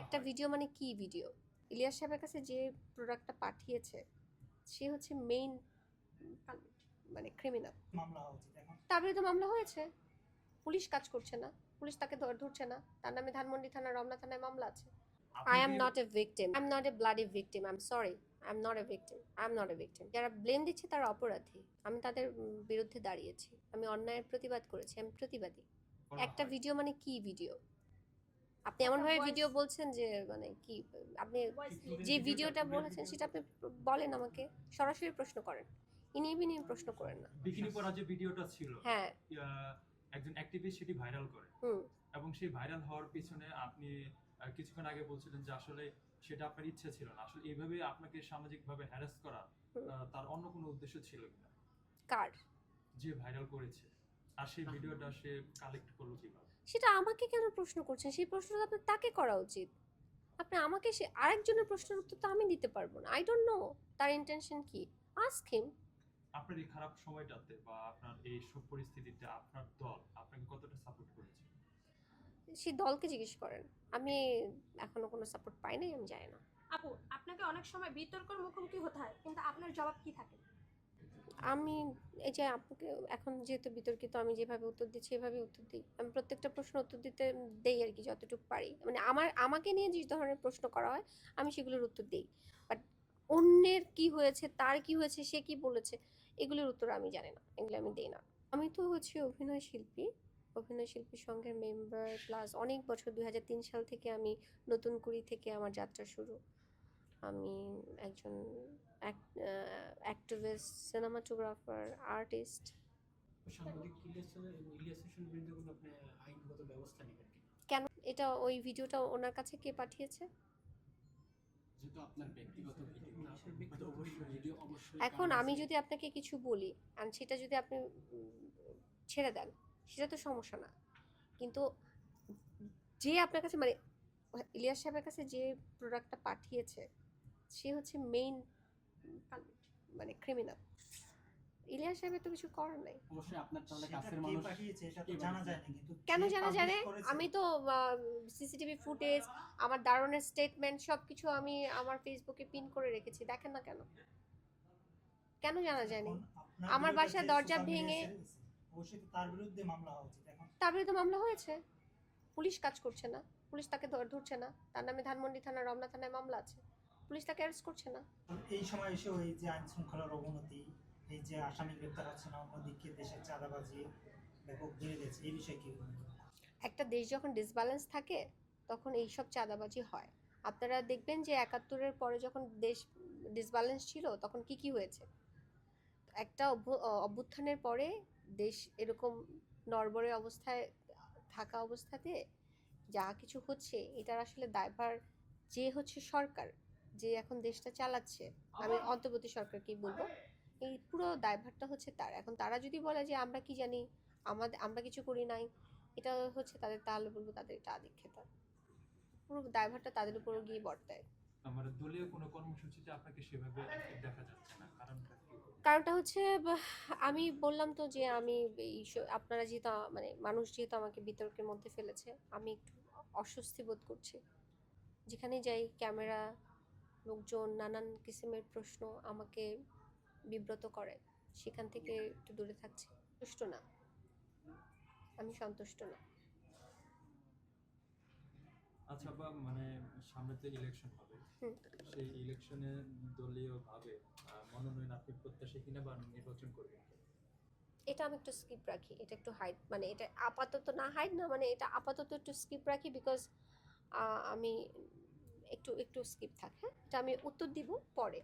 একটা ভিডিও মানে কি ভিডিও ইলিয়াস সাহেবের কাছে যে প্রোডাক্টটা পাঠিয়েছে সে হচ্ছে মেইন মানে ক্রিমিনাল তারপরে বিরুদ্ধে মামলা হয়েছে। পুলিশ কাজ করছে না। পুলিশ তাকে ধরছে না। তার নামে ধানমন্ডি থানা রমনা থানায় মামলা আছে। I am not a victim I am not a bloody victim I am sorry I am not a victim I am not a victim যারা ব্লেম দিচ্ছে তারা অপরাধী। আমি তাদের বিরুদ্ধে দাঁড়িয়েছি। আমি অন্যায়ের প্রতিবাদ করেছি। আমি প্রতিবাদী। একটা ভিডিও মানে কি ভিডিও আপনি এমন ভাবে ভিডিও বলছেন যে মানে কি আপনি যে ভিডিওটা বলেছেন সেটা আপনি বলেন আমাকে সরাসরি প্রশ্ন করেন। ইনি বিনি প্রশ্ন করেন না। বিকিনি পরা যে ভিডিওটা ছিল হ্যাঁ। একজন অ্যাক্টিভিস্ট সেটি ভাইরাল করে। এবং সেই ভাইরাল হওয়ার পিছনে আপনি কিছুক্ষণ আগে বলছিলেন যে আসলে সেটা আপনার ইচ্ছা ছিল না। আসলে এইভাবে আপনাকে সামাজিকভাবে হ্যারাস করা তার অন্য কোনো উদ্দেশ্য ছিল কিনা? কার? যে ভাইরাল করেছে। আর সেই ভিডিওটা সে কালেক্ট করল কীভাবে? সেটা আমাকে কেন প্রশ্ন করছেন? সেই প্রশ্নটা আপনার তাকে করা উচিত। আপনি আমাকে সে আরেকজনের প্রশ্নের উত্তর তো আমি দিতে পারব না। আই ডোন্ট নো তার ইন্টেনশন কি। আস্ক হিম আপনার এই খারাপ সময়টাতে বা আপনার এই সব পরিস্থিতিতে আপনার দল আপনাকে কতটা সাপোর্ট করেছে? সেই দলকে জিজ্ঞেস করেন। আমি এখনও কোনো সাপোর্ট পাই নাই আমি জানি না। আপু আপনাকে অনেক সময় বিতর্কের মুখোমুখি হতে হয় কিন্তু আপনার জবাব কি থাকে? আমি, এই যে আপুকে এখন যেহেতু বিতর্কিত, আমি যেভাবে উত্তর দিচ্ছি এভাবে উত্তর দিই। আমি প্রত্যেকটা প্রশ্ন উত্তর দিতে দেই আর কি, যতটুকু পারি। মানে আমার, আমাকে নিয়ে যে ধরনের প্রশ্ন করা হয়, আমি সেগুলোর উত্তর দিই। বাট অন্যের কি হয়েছে, তার কি হয়েছে, সে কি বলেছে, এগুলোর উত্তর আমি জানি না, এগুলো আমি দিই না। আমি তো হচ্ছে অভিনয় শিল্পী অভিনয় শিল্পী সংঘের মেম্বার, প্লাস অনেক বছর দু হাজার তিন সাল থেকে আমি নতুন কুড়ি থেকে আমার যাত্রা শুরু। আমি একজন অ্যাক্টিভিস্ট সিনেমাটোগ্রাফার আর্টিস্ট কোনো এটা ওই ভিডিওটা ওনার কাছে কে পাঠিয়েছে? যেহেতু আপনার ব্যক্তিগত ভিডিও আপনার ব্যক্তিগত অবশ্যই। ভিডিও অবশ্যই এখন আমি যদি আপনাকে কিছু বলি আর সেটা যদি আপনি ছেড়ে দেন সেটা তো সমস্যা না। কিন্তু যে আপনার কাছে মানে ইলিয়াস সাহেবের কাছে যে প্রোডাক্টটা পাঠিয়েছে সে হচ্ছে মেইন মানে ক্রিমিনাল ইলিয়াস সাহেবের তো কিছু করার নাই? অবশ্যই আপনার তাহলে কাছের মানুষ এটা তো জানা যায় না কিন্তু কেন জানা publish আমি তো সিসিটিভি ফুটেজ আমার দারুণের স্টেটমেন্ট সব কিছু আমি আমার ফেসবুকে পিন করে রেখেছি। দেখেন না কেন? কেন জানা যায়নি? আমার বাসার দরজা ভেঙে- অবশ্যই তার বিরুদ্ধে মামলা হওয়া উচিত। এখন তার বিরুদ্ধে মামলা হয়েছে? পুলিশ কাজ করছে না? পুলিশ তাকে ধর- ধরছে না? তার নামে ধানমন্ডি থানা রমনা থানায় মামলা আছে? পুলিশ তাকে অ্যারেস্ট করছে না। এই সময় এসে ওই যে আইন শৃঙ্খলার অবনতি এই যে আসামি গ্রেপ্তার হচ্ছে না অন্যদিকে দেশের চাঁদাবাজি ব্যাপক বেড়ে গেছে। এই বিষয়ে কি? একটা দেশ যখন ডিসব্যালেন্স থাকে তখন এইসব চাঁদাবাজি হয়। আপনারা দেখবেন যে একাত্তরের পরে যখন দেশ ডিসব্যালেন্স ছিল তখন কি কি হয়েছে? একটা অভ্যু- অভ্যুত্থানের পরে দেশ এরকম নড়বড়ে অবস্থায় থাকা অবস্থাতে যা কিছু হচ্ছে এটার আসলে দায়ভার যে হচ্ছে সরকার যে এখন দেশটা চালাচ্ছে আমি অন্তর্বর্তী সরকারকেই বলব। এই পুরো দায়ভারটা হচ্ছে তার। এখন তারা যদি বলে যে আমরা কি জানি আমাদের আমরা কিছু করি নাই এটা হচ্ছে তাদের তাহলে বলব তাদের এটা আদিক্ষেতা পুরো দায়ভারটা তাদের উপর গিয়ে বর্তায়। আমার দলীয় কোনো কর্মসূচিতে আপনাকে সেভাবে দেখা যাচ্ছে না কারণটা কারণটা হচ্ছে আমি বললাম তো যে আমি এই স- আপনারা যেহেতু মানে মানুষ যেহেতু আমাকে বিতর্কের মধ্যে ফেলেছে আমি একটু অস্বস্তি বোধ করছি। যেখানে যাই ক্যামেরা লোকজন নানান কিসিমের প্রশ্ন আমাকে বিব্রত করে। সেখান থেকে একটু দূরে থাকছি। সন্তুষ্ট না। আমি সন্তুষ্ট না। আচ্ছা বা মানে সামনে তো ইলেকশন হবে। সেই ইলেকশনে দলীয় ভাবে মনোনয়ন আপনি প্রত্যাশী কিনা বা নির্বাচন করবেন এটা আমি একটু স্কিপ রাখি। এটা একটু হাইড মানে এটা আপাতত না হাইড না মানে এটা আপাতত একটু স্কিপ রাখি বিকজ আমি একটু একটু স্কিপ থাক হ্যাঁ? এটা আমি উত্তর দিব পরে।